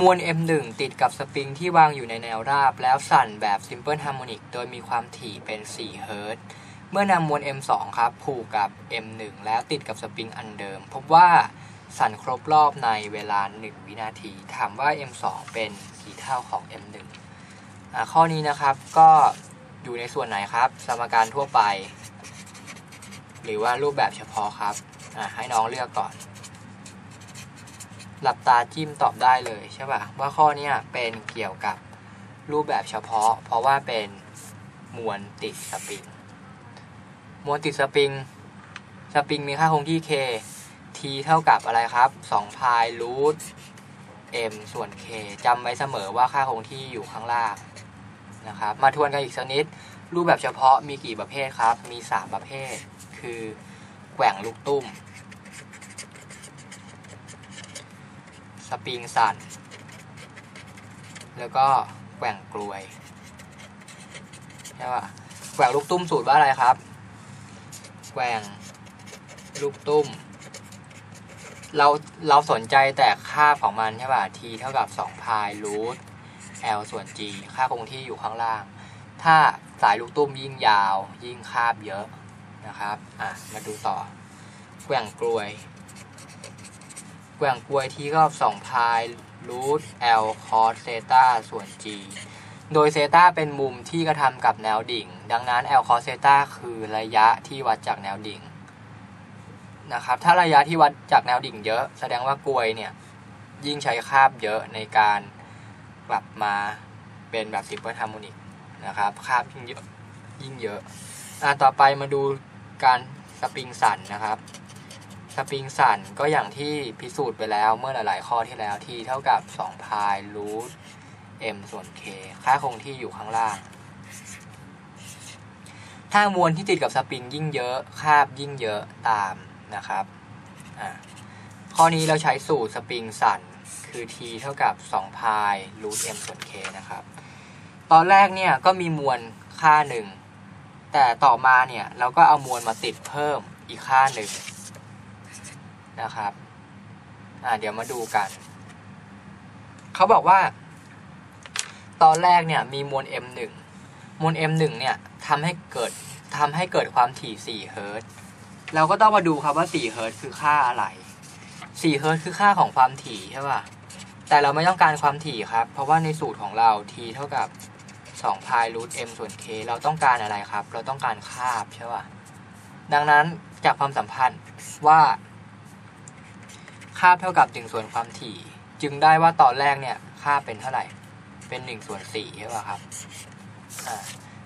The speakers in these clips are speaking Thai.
มวล M1 ติดกับสปริงที่วางอยู่ในแนวราบ แล้วสั่นแบบ Simple Harmonic โดยมีความถี่เป็น 4 เฮิรตซ์ เมื่อนำมวล M2 ครับผูกกับ M1 แล้วติดกับสปริงอันเดิม พบว่าสั่นครบรอบในเวลา 1 วินาที ถามว่า M2 เป็นกี่เท่าของ M1 อข้อนี้นะครับก็อยู่ในส่วนไหนครับ สมการทั่วไป หรือว่ารูปแบบเฉพาะครับให้น้องเลือกก่อน หลับตาจิ้มตอบได้เลยใช่ป่ะว่าข้อนี้เป็นเกี่ยวกับรูปแบบเฉพาะ เพราะว่าเป็นมวลติดสปริง มวลติดสปริง สปริงมีค่าคงที่ k t เท่ากับอะไรครับ2พายรูท m ส่วน k จำไว้เสมอว่าค่าคงที่อยู่ข้างล่างนะครับ มาทวนกันอีกสักนิด รูปแบบเฉพาะมีกี่ประเภทครับ มี 3 ประเภท คือแกว่งลูกตุ้ม สปริงสันแล้วก็แกว่งกลวยใช่ป่ะแกว่งลูกตุ้มสูตรว่าอะไรครับ แกว่งลูกตุ้ม เราเราสนใจแต่ค่าของมันใช่ป่ะ t เท่ากับ2พายรูท l ส่วน g ค่าคงที่อยู่ข้างล่าง ถ้าสายลูกตุ้มยิ่งยาว ยิ่งคาบเยอะนะครับ อะ มาดูต่อ แกว่งกลวย แกว่งกลวยที่ก็2พายรูท l cos เซตาส่วน g โดยเซตาเป็นมุมที่กระทำกับแนวดิ่ง ดังนั้น l cos เซตาคือระยะที่วัดจากแนวดิ่งนะครับ ถ้าระยะที่วัดจากแนวดิ่งเยอะ แสดงว่ากลวยเนี่ยยิ่งใช้คาบเยอะในการกลับมาเป็นแบบซิมเปิลฮาร์โมนิกนะครับคาบยิ่งเยอะยิ่งเยอะอะต่อไปมาดูการสปริงสั่นนะครับ ปริงสั่นก็อย่างที่พิสูจน์ไปแล้วเมื่อหลายๆข้อที่แล้วที่เท่ากับ2พายรูท m ส่วน k ค่าคงที่อยู่ข้างล่าง ถ้ามวลที่ติดกับสปริงยิ่งเยอะคาบยิ่งเยอะตามนะครับ ข้อนี้เราใช้สูตรสปริงสั่นคือ t เท่ากับ2พายรูท m ส่วน k นะครับ ตอนแรกเนี่ยก็มีมวลค่าหนึ่งแต่ต่อมาเนี่ยเราก็เอามวลมาติดเพิ่มอีกค่าหนึ่ง นะครับ อ่าเดี๋ยวมาดูกัน เขาบอกว่า ตอนแรกเนี่ยมีมวล m1 มวล m1 เนี่ยทำให้เกิดทำให้เกิดความถี่4เฮิร์ตเราก็ต้องมาดูครับว่า4เฮิร์ตคือค่าอะไร4เฮิร์ตคือค่าของความถี่ใช่ป่ะ แต่เราไม่ต้องการความถี่ครับ เพราะว่าในสูตรของเรา t เท่ากับ2พายรูท m ส่วน k เราต้องการอะไรครับ เราต้องการคาบใช่ป่ะ ดังนั้นจากความสัมพันธ์ว่า ค่าเท่ากับ1ส่วนความถี่ จึงได้ว่าตอนแรกเนี่ยค่าเป็นเท่าไหร่ เป็น1ส่วน4ใช่ป่ะครับอ่า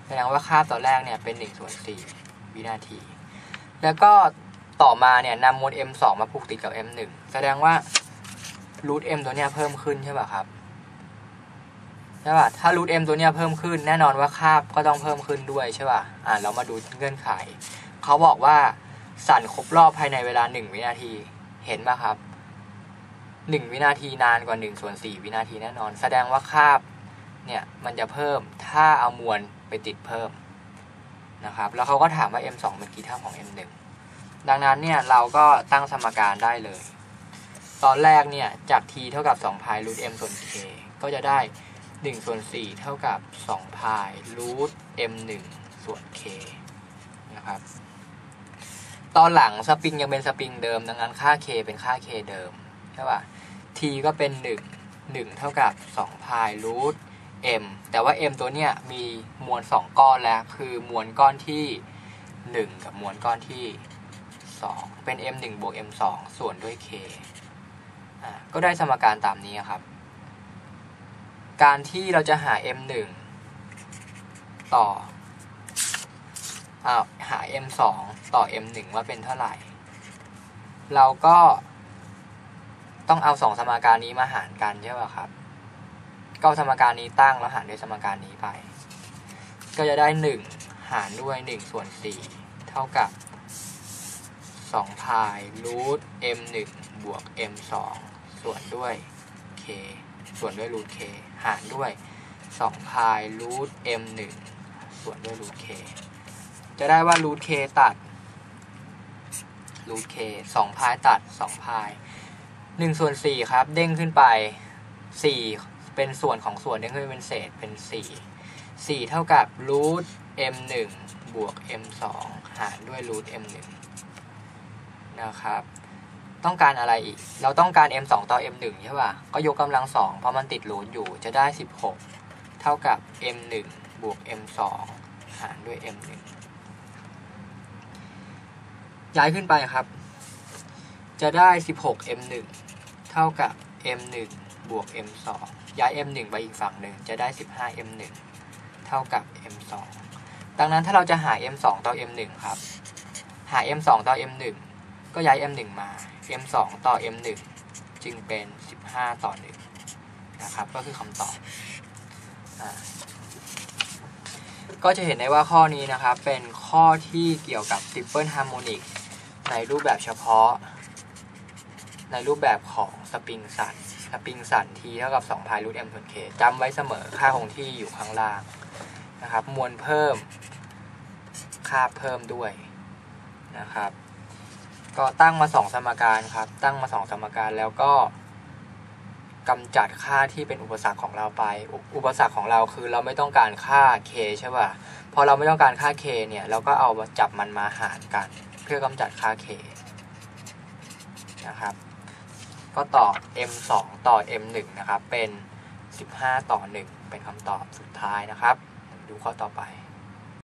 แสดงว่าค่าตอนแรกเนี่ยเป็น1ส่วน4วินาที แล้วก็ต่อมาเนี่ยนำมวล m 2 มาผูกติดกับ m 1 แสดงว่ารูท m ตัวเนี้ยเพิ่มขึ้นใช่ป่ะครับใช่ป่ะถ้ารูท m ตัวเนี้ยเพิ่มขึ้นแน่นอนว่าค่าก็ต้องเพิ่มขึ้นด้วยใช่ป่ะอ่าเรามาดูเงื่อนไข เขาบอกว่าสั่นครบรอบภายในเวลา 1 วินาทีเห็นป่ะครับ 1 วินาทีนานกว่า1ส่วน4วินาทีแน่นอน แสดงว่าคาบเนี่ยมันจะเพิ่มถ้าเอามวลไปติดเพิ่มนะครับแล้วเขาก็ถามว่า m 2เป็นกี่เท่าของ m 1ดังนั้นเนี่ยเราก็ตั้งสมการได้เลย ตอนแรกเนี่ยจาก t เท่ากับ2พายรูท m ส่วน k ก็จะได้1ส่วน4เท่ากับ2พายรูท m 1ส่วน k นะครับตอนหลังสปริงยังเป็นสปริงเดิม ดังนั้นค่า k เป็นค่า k เดิม ใช่ป่ะ t ก็เป็น 1 1 เท่ากับ2พายรูท m แต่ว่า m ตัวเนี้ยมีมวล 2 ก้อนแล้ว คือมวลก้อนที่ 1 กับมวลก้อนที่ 2 เป็น m 1บวก m 2ส่วนด้วย k ก็ได้สมการตามนี้ครับ การที่เราจะหา m 1ต่ออาหา m 2ต่อ m 1ว่าเป็นเท่าไหร่ เราก็ ต้องเอาสองสมการนี้มาหารกันใช่ป่ะครับ ก็สมการนี้ตั้งแล้วหารด้วยสมการนี้ไป ก็จะได้1หารด้วย1ส่วน4เท่ากับ2พายรูท m 1บวก m 2ส่วนด้วย k ส่วนด้วยรูท k หารด้วย2พายรูท m 1ส่วนด้วยรูท k จะได้ว่ารูท k ตัดรูท k 2พายตัด2พาย 1ส่วน4ครับ เด้งขึ้นไปสี่เป็นส่วนของส่วนนี้คือเป็นเศษเป็นสี่สี่เท่ากับรูท m หนึ่งบวก m สองหารด้วยรูท m หนึ่งนะครับ ต้องการอะไรอีก เราต้องการ m 2ต่อ m 1ใช่ป่ะ ก็ยกกำลังสองเพราะมันติดรูทอยู่จะได้16เท่ากับ m 1บวก m 2หารด้วย m 1ย้ายขึ้นไปครับ จะได้ 16 m 1เท่ากับ m 1บวก m 2ย้าย m 1ไปอีกฝั่งหนึ่งจะได้ 15 m 1เท่ากับ m 2ดังนั้นถ้าเราจะหา m 2ต่อ m 1ครับ หา m 2ต่อ m 1ก็ย้าย m 1มา m 2ต่อ m 1จึงเป็น 15 ต่อ 1 นะครับ ก็คือคำตอบอก็จะเห็นได้ว่าข้อนี้นะครับ เป็นข้อที่เกี่ยวกับ triple harmonic ในรูปแบบเฉพาะ ในรูปแบบของสปริงสันสปริงสัน t เท่ากับ2พายรูท m ส่วน k จำไว้เสมอค่าคงที่อยู่ข้างล่างนะครับ มวลเพิ่ม ค่าเพิ่มด้วยนะครับ ก็ตั้งมาสองสมการครับ ตั้งมาสองสมการแล้วก็กำจัดค่าที่เป็นอุปสรรคของเราไปอุอุปสรรคของเราคือเราไม่ต้องการค่า k ใช่ป่ะพอเราไม่ต้องการค่า k เนี่ยเราก็เอามาจับมันมาหารกัน เพื่อกำจัดค่า k นะครับ ก็ตอบ m 2 ต่อ m 1 นะครับ เป็น 15 ต่อ 1 เป็นคำตอบสุดท้ายนะครับ ดูข้อต่อไป